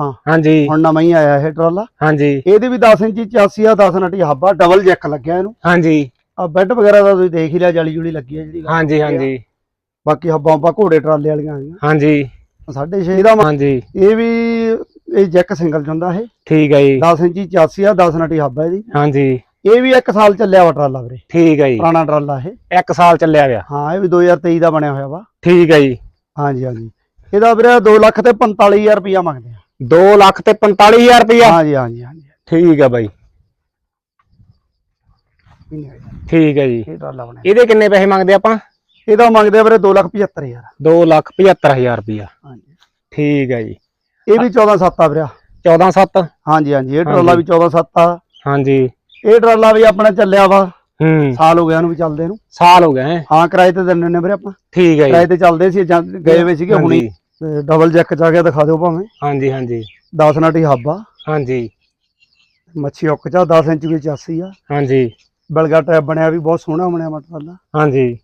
ਹਾਂਜੀ। ਹੁਣ ਨਵਾਂ ਹੀ ਆਇਆ ਇਹ ਟਰਾਲਾ। ਹਾਂਜੀ। ਇਹਦੀ ਵੀ 10 ਇੰਚੀ 84 ਆ 10 ਨਟੀ ਹੱਬਾ ਡਬਲ ਜੈਕ ਲੱਗਿਆ ਇਹਨੂੰ। ਹਾਂਜੀ। ਆ ਬੈੱਡ ਵਗੈਰਾ ਦਾ ਤੁਸੀਂ ਦੇਖ ਹੀ ਲਿਆ ਜਾਲੀ ਜੁਲੀ ਲੱਗੀ ਹੈ ਜਿਹੜੀ ਹਾਂਜੀ। ਹਾਂਜੀ। ਬਾਕੀ ਹੱਬਾਂ ਆਪਾਂ ਘੋੜੇ ਟਰਾਲੇ ਵਾਲੀਆਂ ਆ ਗਈਆਂ ਹਾਂਜੀ ਸਾਢੇ ਛੇ ਦਾ ਹਾਂਜੀ। ਇਹ ਵੀ ਇਹ ਜੈਕ ਸਿੰਗਲ ਜਾਂਦਾ ਇਹ। ਠੀਕ ਹੈ ਜੀ। 10 ਇੰਚੀ 84 ਆ 10 ਨਟੀ ਹੱਬਾ ਇਹਦੀ। ਹਾਂਜੀ। ਇਹ ਵੀ 1 ਸਾਲ ਚੱਲਿਆ ਵਾ ਟਰਾਲਾ ਵੀਰੇ। ਠੀਕ ਹੈ ਜੀ। ਪੁਰਾਣਾ ਟਰਾਲਾ ਇਹ। ਇੱਕ ਸਾਲ ਚੱਲਿਆ ਗਿਆ ਹਾਂ ਇਹ ਵੀ 2023 ਦਾ ਬਣਿਆ ਹੋਇਆ ਵਾ। ਠੀਕ ਹੈ ਜੀ। ਹਾਂਜੀ ਹਾਂਜੀ। ਇਹਦਾ ਵੀਰੇ 2 ਲੱਖ ਤੇ 45000 ਰੁਪਇਆ ਮੰਗਦੇ ਆ। 2 ਲੱਖ ਤੇ 45000 ਰੁਪਇਆ ਹਾਂਜੀ ਹਾਂਜੀ ਹਾਂਜੀ। ਠੀਕ ਹੈ ਬਾਈ। ਇਹ ਠੀਕ ਹੈ ਜੀ। ਟਰਾਲਾ ਬਣਿਆ ਇਹਦੇ ਕਿੰਨੇ ਪੈਸੇ ਮੰਗਦੇ ਆਪਾਂ? ਇਹਦਾ ਮੰਗਦੇ ਆ ਵੀਰੇ 2 ਲੱਖ 75000 2 ਲੱਖ 75000 ਰੁਪਇਆ ਹਾਂਜੀ। ਠੀਕ ਹੈ ਜੀ। ਇਹ ਵੀ 14 7 ਆ ਵੀਰੇ। 14 7 ਹਾਂਜੀ ਹਾਂਜੀ। ਇਹ ਟਰਾਲਾ ਵੀ 14 7 ਆ। ਹਾਂਜੀ। ਇਹ ਟਰਾਲਾ ਵੀ ਆਪਣਾ ਚੱਲਿਆ ਵਾ। ਹੂੰ। ਸਾਲ ਹੋ ਗਿਆ ਇਹਨੂੰ ਵੀ ਚੱਲਦੇ ਨੂੰ। ਸਾਲ ਹੋ ਗਏ ਹੈਂ? ਕਿਰਾਏ ਤੇ ਦਿੰਦੇ ਨੇ ਵੀਰੇ ਆਪਾਂ। ਠੀਕ ਹੈ ਕਿਰਾਏ ਜੀ ਤੇ ਚੱਲਦੇ ਸੀ ਗਏ ਹੋਏ ਸੀਗੇ ਹੁਣੀ ਹਾਂਜੀ, ਡਬਲ ਜੈਕ ਚ ਆ ਗਿਆ ਦਿਖਾ ਦਿਓ ਭਾਵੇਂ। ਹਾਂਜੀ ਹਾਂਜੀ। 10 ਨਾਟੀ ਹੱਬਾ ਹਾਂਜੀ। ਮੱਛੀ ਉੱਕ ਚਾ 10 ਇੰਚ ਵਿੱਚ 80 ਆ। ਹਾਂਜੀ। ਬਲਗਾ ਟੈਬ ਬਣਿਆ ਵੀ ਬਹੁਤ ਸੋਹਣਾ ਬਣਿਆ ਵਾ ਟਰਾਲਾ ਹਾਂਜੀ।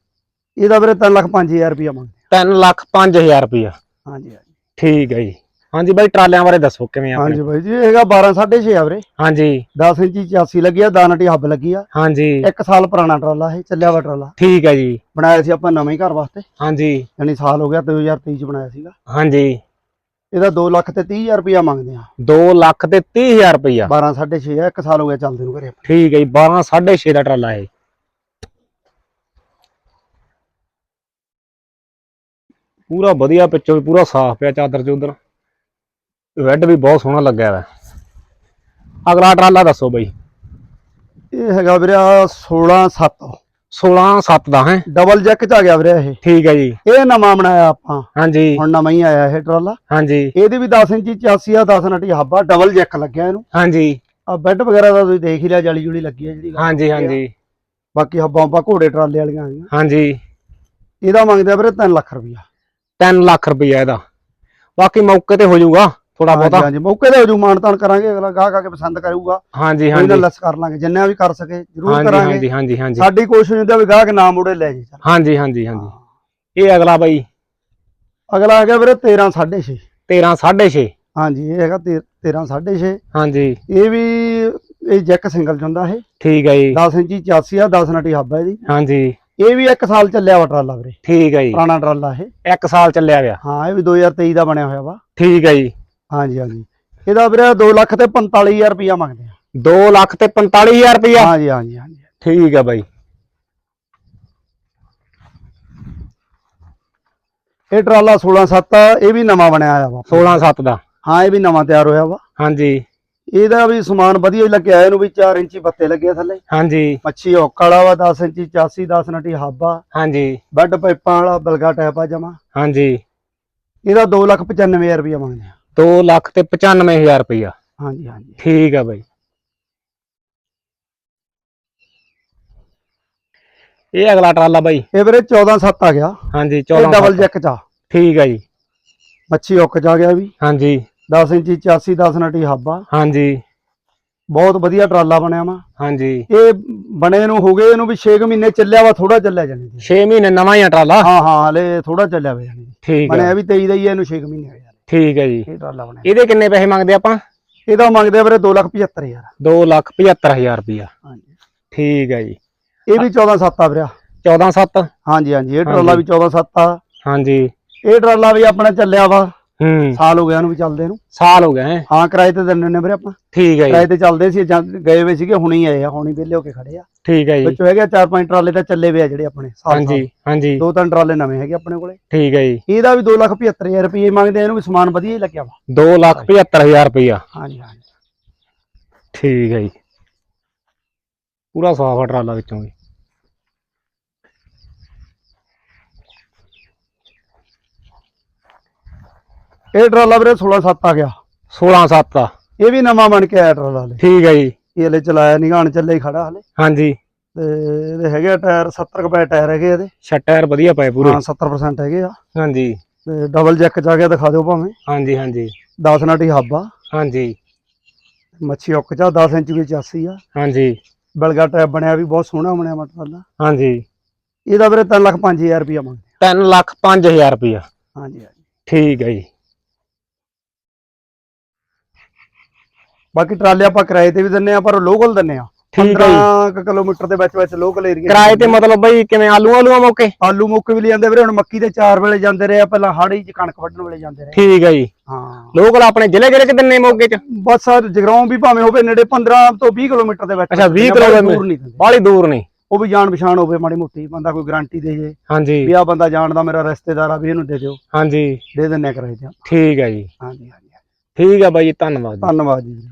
ਇਹਦਾ ਵੀਰੇ 3 ਲੱਖ 5000 ਰੁਪਇਆ ਮੰਗਦੇ 3 ਲੱਖ 5000 ਰੁਪਇਆ। ਆ। ਹਾਂਜੀ ਹਾਂਜੀ। ਠੀਕ ਹੈ ਜੀ। ਹਾਂਜੀ ਬਾਈ ਟਰਾਲਿਆਂ ਬਾਰੇ ਦੱਸੋ ਕਿਵੇਂ ਆ ਹਾਂਜੀ ਬਾਈ ਜੀ ਇਹ ਹੈਗਾ 12 6.5 ਆ ਵੀਰੇ। ਹਾਂਜੀ। 10 ਇੰਚ 84 ਲੱਗੀ ਆ 10 ਨਾਟੀ ਹੱਬ ਲੱਗੀ ਆ। ਹਾਂਜੀ। ਇੱਕ ਸਾਲ ਪੁਰਾਣਾ ਟਰਾਲਾ ਇਹ ਚੱਲਿਆ ਵਾ ਟਰਾਲਾ। ਠੀਕ ਹੈ ਜੀ। ਬਣਾਇਆ ਸੀ ਆਪਾਂ ਨਵੇਂ ਘਰ ਵਾਸਤੇ। ਹਾਂਜੀ। ਯਾਨੀ ਸਾਲ ਹੋ ਗਿਆ 2023 ਚ ਬਣਾਇਆ ਸੀਗਾ। ਹਾਂਜੀ। ਇਹਦਾ 2 ਲੱਖ ਤੇ 30000 ਰੁਪਇਆ ਮੰਗਦੇ ਆ। 2 ਲੱਖ ਤੇ 30000 ਰੁਪਇਆ। 12 6.5 ਆ ਇੱਕ ਸਾਲ ਹੋ ਗਿਆ ਚੱਲਦੇ ਨੂੰ ਘਰੇ ਆਪਾਂ। ਠੀਕ ਹੈ ਜੀ 12 6.5 ਦਾ ਟਰਾਲਾ ਹੈ ਪੂਰਾ ਵਧੀਆ ਪਿੱਛੋਂ ਵੀ ਪੂਰਾ ਸਾਫ਼ ਪਿਆ ਚਾਦਰ ਚੂਦਰ। ਰੈੱਡ ਵੀ ਬਹੁਤ ਸੋਹਣਾ ਲੱਗਿਆ ਵਾ। ਅਗਲਾ ਟਰਾਲਾ ਦੱਸੋ ਬਈ। ਇਹ ਹੈਗਾ ਵੀਰੇ 16 7 16 7 ਦਾ ਹੈ। ਡਬਲ ਜੈਕ ਚ ਆ ਗਿਆ ਵੀਰੇ ਇਹ। ਠੀਕ ਹੈ ਜੀ। ਇਹ ਨਵਾਂ ਬਣਾਇਆ ਆਪਾਂ। ਹਾਂਜੀ। ਹੁਣ ਨਵਾਂ ਹੀ ਆਇਆ ਇਹ ਟਰਾਲਾ। ਹਾਂਜੀ। ਇਹਦੀ ਵੀ 10 ਇੰਚੀ 84 ਆ 10 ਨਟੀ ਹੱਬਾ ਡਬਲ ਜੈਕ ਲੱਗਿਆ ਇਹਨੂੰ। ਹਾਂਜੀ। ਆ ਬੈੱਡ ਵਗੈਰਾ ਦਾ ਤੁਸੀਂ ਦੇਖ ਹੀ ਲਿਆ ਜਾਲੀ ਜੁਲੀ ਲੱਗੀ ਹੈ ਜਿਹੜੀ ਹਾਂਜੀ। ਹਾਂਜੀ। ਬਾਕੀ ਹੱਬਾਂ ਆਪਾਂ ਘੋੜੇ ਟਰਾਲੇ ਵਾਲੀਆਂ ਹਾਂਜੀ। ਇਹਦਾ ਮੰਗਦੇ ਆ ਵੀਰੇ 3 ਲੱਖ ਰੁਪਇਆ। 3 ਲੱਖ ਰੁਪਇਆ ਇਹਦਾ। ਬਾਕੀ ਮੌਕੇ ਤੇ ਹੋ ਜਾਊਗਾ। ਥੋੜਾ ਹਾਂਜੀ ਬਹੁਤਾ। ਹਾਂਜੀ ਮੌਕੇ ਤੇ ਹੋ ਜੂ ਮਾਨਤਾਨ ਕਰਾਂਗੇ ਅਗਲਾ ਗਾਹਕ ਆ ਕੇ ਪਸੰਦ ਕਰੂਗਾ। ਹਾਂਜੀ ਹਾਂਜੀ। ਲੈਸ ਕਰ ਲਾਂਗੇ ਜਿੰਨਾ ਵੀ ਕਰ ਸਕੇ ਜ਼ਰੂਰ ਹਾਂਜੀ ਕਰਾਂਗੇ। ਹਾਂਜੀ ਹਾਂਜੀ ਹਾਂਜੀ। ਸਾਡੀ ਕੋਸ਼ਿਸ਼ ਹੁੰਦੀ ਆ ਵੀ ਗਾਹਕ ਨਾ ਮੁੜੇ ਲੈ ਜੇ ਹਾਂਜੀ ਹਾਂਜੀ ਹਾਂਜੀ। ਇਹ ਅਗਲਾ ਬਾਈ। ਅਗਲਾ ਆ ਗਿਆ ਵੀਰੇ 13 6.5 13 6.5 ਹਾਂਜੀ ਇਹ ਹੈਗਾ 13 6.5 ਹਾਂਜੀ। ਇਹ ਵੀ ਇਹ ਜੈਕ ਸਿੰਗਲ ਜਾਂਦਾ ਇਹ। ਠੀਕ ਹੈ ਜੀ। 10 ਇੰਚੀ 84 ਆ 10 ਨਟੀ ਹੱਬ ਹੈ ਇਹਦੀ। ਹਾਂਜੀ। ਇਹ ਵੀ ਇੱਕ ਸਾਲ ਚੱਲਿਆ ਵਾ ਟਰਾਲਾ ਵੀਰੇ। ਠੀਕ ਹੈ ਜੀ। ਪੁਰਾਣਾ ਟਰਾਲਾ ਇਹ। ਇੱਕ ਸਾਲ ਚੱਲਿਆ ਗਿਆ ਹਾਂ ਇਹ ਵੀ 2023 ਦਾ ਬਣਿਆ ਹੋਇਆ ਵਾ। ਠੀਕ ਹੈ ਜੀ। ਹਾਂਜੀ ਹਾਂਜੀ। ਇਹਦਾ ਵੀਰੇ 2 ਲੱਖ ਤੇ 45000 ਰੁਪਇਆ ਮੰਗਦੇ ਆ। 2 ਲੱਖ ਤੇ 45000 ਰੁਪਇਆ ਹਾਂਜੀ ਹਾਂਜੀ ਹਾਂਜੀ। ਠੀਕ ਹੈ ਬਾਈ। ਇਹ ਟਰਾਲਾ 16 7 ਇਹ ਵੀ ਨਵਾਂ ਬਣਿਆ ਆਇਆ ਵਾ। 16 7 ਦਾ। ਹਾਂ ਇਹ ਵੀ ਨਵਾਂ ਤਿਆਰ ਹੋਇਆ ਵਾ। ਹਾਂਜੀ। ਇਹਦਾ ਵੀ ਸਮਾਨ ਵਧੀਆ ਹੀ ਲੱਗਿਆ ਇਹਨੂੰ ਵੀ 4 ਇੰਚੀ ਬੱਤੇ ਲੱਗੇ ਆ ਥੱਲੇ। ਹਾਂਜੀ। ਮੱਛੀ ਹੁੱਕ ਵਾਲਾ ਵਾ 10 ਇੰਚੀ 84 10 ਨਟੀ ਹੱਬ। ਆ ਹਾਂਜੀ। ਬੈੱਡ ਪਾਈਪਾਂ ਵਾਲਾ ਬਲਗਾ ਟੈਪ ਆ ਜਮਾ। ਹਾਂਜੀ। ਇਹਦਾ 2 ਲੱਖ 95000 ਰੁਪਇਆ ਮੰਗਦੇ ਆ। 2 ਲੱਖ ਤੇ 95000 ਰੁਪਇਆ ਹਾਂਜੀ ਹਾਂਜੀ। ਠੀਕ ਹੈ ਬਾਈ। ਇਹ ਅਗਲਾ ਟਰਾਲਾ ਬਾਈ। ਇਹ ਵੀਰੇ 14 7 ਆ ਗਿਆ। ਹਾਂਜੀ ਇਹ 14 ਡਬਲ ਜੈਕ ਚ ਆ। ਠੀਕ ਹੈ ਜੀ। ਮੱਛੀ ਹੁੱਕ ਚ ਆ ਗਿਆ ਵੀ। ਹਾਂਜੀ। 10 ਇੰਚੀ 84 10 ਨਟੀ ਹੱਬ। ਆ ਹਾਂਜੀ। ਬਹੁਤ ਵਧੀਆ ਟਰਾਲਾ ਬਣਿਆ ਵਾ। ਹਾਂਜੀ। ਇਹ ਬਣੇ ਨੂੰ ਹੋ ਗਏ ਇਹਨੂੰ ਵੀ 6 ਮਹੀਨੇ ਚੱਲਿਆ ਵਾ ਥੋੜਾ ਚੱਲਿਆ ਜਾਣੀ ਜੀ 6 ਮਹੀਨੇ ਨਵਾਂ ਹੀ ਆ ਟਰਾਲਾ। ਹਾਂ ਹਾਂ ਹਲੇ ਥੋੜਾ ਚੱਲਿਆ ਵਾ ਜਾਣੀ ਠੀਕ ਬਣਿਆ ਵੀ 23 ਦਾ ਹੀ ਆ, ਇਹਨੂੰ 6 ਮਹੀਨੇ ਹੋਏ ਠੀਕ ਹੈ ਜੀ। ਇਹ ਟਰਾਲਾ ਬਣਿਆ ਇਹਦੇ ਕਿੰਨੇ ਪੈਸੇ ਮੰਗਦੇ ਆਪਾਂ? ਇਹਦਾ ਮੰਗਦੇ ਆ ਵੀਰੇ 2 ਲੱਖ 75 ਹਜ਼ਾਰ। 2 ਲੱਖ 75000 ਰੁਪਇਆ। ਹਾਂਜੀ। ਠੀਕ ਹੈ ਜੀ। ਇਹ ਵੀ 14 7 ਆ ਵੀਰੇ। 14 7 ਹਾਂਜੀ ਹਾਂਜੀ। ਇਹ ਟਰਾਲਾ ਵੀ 14 7 ਆ। ਹਾਂਜੀ। ਇਹ ਟਰਾਲਾ ਵੀ ਆਪਣਾ ਚੱਲਿਆ ਵਾ। ਹੂੰ। ਸਾਲ ਹੋ ਗਿਆ ਇਹਨੂੰ ਵੀ ਚੱਲਦੇ ਨੂੰ। ਸਾਲ ਹੋ ਗਏ ਹੈਂ? ਹਾਂ ਕਿਰਾਏ ਤੇ ਦਿੰਦੇ ਨੇ ਵੀਰੇ ਆਪਾਂ। ਠੀਕ ਹੈ ਕਿਰਾਏ ਜੀ ਤੇ ਚੱਲਦੇ ਸੀ ਜਾਂ ਗਏ ਹੋਏ ਸੀਗੇ ਹੁਣੀ ਆਏ ਆ ਹੁਣੀ ਵਿਹਲੇ ਹੋ ਕੇ ਖੜੇ ਆ। ਠੀਕ ਹੈ ਜੀ। ਵਿੱਚੋਂ ਹੈਗੇ ਚਾਰ ਪੰਜ ਟਰਾਲੇ ਤਾਂ ਚੱਲੇ ਵੇ ਆ ਜਿਹੜੇ ਆਪਣੇ ਸਾਲ। ਹਾਂਜੀ ਹਾਂਜੀ। ਦੋ ਤਿੰਨ ਟਰਾਲੇ ਨਵੇਂ ਹੈਗੇ ਆਪਣੇ ਕੋਲੇ। ਠੀਕ ਹੈ ਜੀ। ਇਹਦਾ ਵੀ 2 ਲੱਖ 75000 ਰੁਪਏ ਮੰਗਦੇ ਆ, ਇਹਨੂੰ ਵੀ ਸਮਾਨ ਵਧੀਆ ਹੀ ਲੱਗਿਆ ਵਾ। 2 ਲੱਖ 75000 ਰੁਪਇਆ ਹਾਂਜੀ ਹਾਂਜੀ। ਠੀਕ ਹੈ ਜੀ। ਪੂਰਾ ਸਾਫ਼ ਆ ਟਰਾਲਾ ਵਿੱਚੋਂ ਵੀ। ਇਹ ਟਰਾਲਾ ਵੀਰੇ 16 7 ਆ ਗਿਆ। 16 7 ਦਾ ਇਹ ਵੀ ਨਵਾਂ ਬਣ ਕੇ ਆਇਆ ਟਰਾਲਾ ਹਲੇ। ਠੀਕ ਹੈ ਜੀ। ਇਹ ਹਲੇ ਚਲਾਇਆ ਨਹੀਂ ਗਾਣ ਚੱਲੇ ਹੀ ਖੜਾ ਹਲੇ। ਹਾਂਜੀ। ਤੇ ਇਹਦੇ ਹੈਗੇ ਆ ਟਾਇਰ 70 ਕੁ ਪਏ ਟਾਇਰ ਹੈਗੇ ਇਹਦੇ। ਛੱਟ ਟਾਇਰ ਵਧੀਆ ਪਏ ਪੂਰੇ। ਹਾਂ 70% ਹੈਗੇ ਆ। ਹਾਂਜੀ। ਤੇ ਡਬਲ ਜੈਕ ਆ ਗਿਆ ਦਿਖਾ ਦਿਓ ਭਾਵੇਂ। ਹਾਂਜੀ ਹਾਂਜੀ। 10 ਨਾਟੀ ਹੱਬ ਆ। ਹਾਂਜੀ। ਮੱਛੀ ਉੱਕ ਚਾ 10 ਇੰਚ ਵਿੱਚ 80 ਆ। ਹਾਂਜੀ। ਬਲਗਾ ਟੈਪ ਬਣਿਆ ਵੀ ਬਹੁਤ ਸੋਹਣਾ ਬਣਿਆ ਵਾ ਟਰਾਲਾ। ਹਾਂਜੀ। ਇਹਦਾ ਵੀਰੇ 3 ਲੱਖ 5000 ਰੁਪਇਆ ਮੰਗਦੇ 3 ਲੱਖ 5000 ਰੁਪਇਆ। ਹਾਂਜੀ ਹਾਂਜੀ। ਠੀਕ ਹੈ ਜੀ। ਬਾਕੀ ਟਰਾਲੇ ਆਪਾਂ ਕਿਰਾਏ ਤੇ ਵੀ ਦਿੰਨੇ ਆ ਪਰ ਲੋਕਲ ਦਿੰਨੇ ਆ। ਠੀਕ ਹੈ ਜੀ। 15 ਕਿਲੋਮੀਟਰ ਦੇ ਵਿੱਚ ਵਿੱਚ ਲੋਕਲ ਏਰੀਆ ਕਿਰਾਏ ਤੇ ਮਤਲਬ ਬਈ ਕਿਵੇਂ ਆਲੂ ਆਲੂਆਂ ਮੌਕੇ? ਆਲੂ ਮੁੱਕ ਵੀ ਲਿਆਂਦੇ ਵੀਰੇ ਹੁਣ ਮੱਕੀ ਦੇ 4 ਵੇਲੇ ਜਾਂਦੇ ਰਹੇ ਆ ਪਹਿਲਾਂ ਹਾੜੀ ਚ ਕਣਕ ਵੱਢਣ ਵੇਲੇ ਜਾਂਦੇ ਰਹੇ। ਠੀਕ ਹੈ ਜੀ। ਹਾਂ। ਲੋਕਲ ਆਪਣੇ ਜ਼ਿਲ੍ਹੇ ਜ਼ਿਲ੍ਹੇ ਚ ਦਿੰਨੇ ਮੌਕੇ ਚ? ਬਸ ਆ ਜਗਰਾਉਂ ਵੀ ਭਾਵੇਂ ਹੋਵੇ ਨੇੜੇ 15 ਤੋਂ 20 ਕਿਲੋਮੀਟਰ ਦੇ ਵਿੱਚ ਅੱਛਾ, 20 ਬਾਹਲੀ ਕਿਲੋਮੀਟਰ। ਦੂਰ ਨਹੀਂ ਦਿੰਦੇ। ਬਾਹਲੀ ਦੂਰ ਨਹੀਂ। ਉਹ ਵੀ ਜਾਣ ਪਛਾਣ ਹੋਵੇ ਮਾੜੀ ਮੋਟੀ ਬੰਦਾ ਕੋਈ ਗਾਰੰਟੀ ਦੇ ਜੇ। ਹਾਂਜੀ। ਵੀ ਆ ਬੰਦਾ ਜਾਣਦਾ ਮੇਰਾ ਰਿਸ਼ਤੇਦਾਰ ਆ ਵੀ ਇਹਨੂੰ ਦੇ ਦਿਓ। ਹਾਂਜੀ। ਦੇ ਦਿੰਨੇ ਆ ਕਿਰਾਏ ਤੇ। ਠੀਕ ਹੈ ਜੀ। ਹਾਂਜੀ। ਠੀਕ ਹੈ ਬਾਈ ਜੀ ਧੰਨਵਾਦ ਜੀ। ਧੰਨਵਾਦ ਜੀ।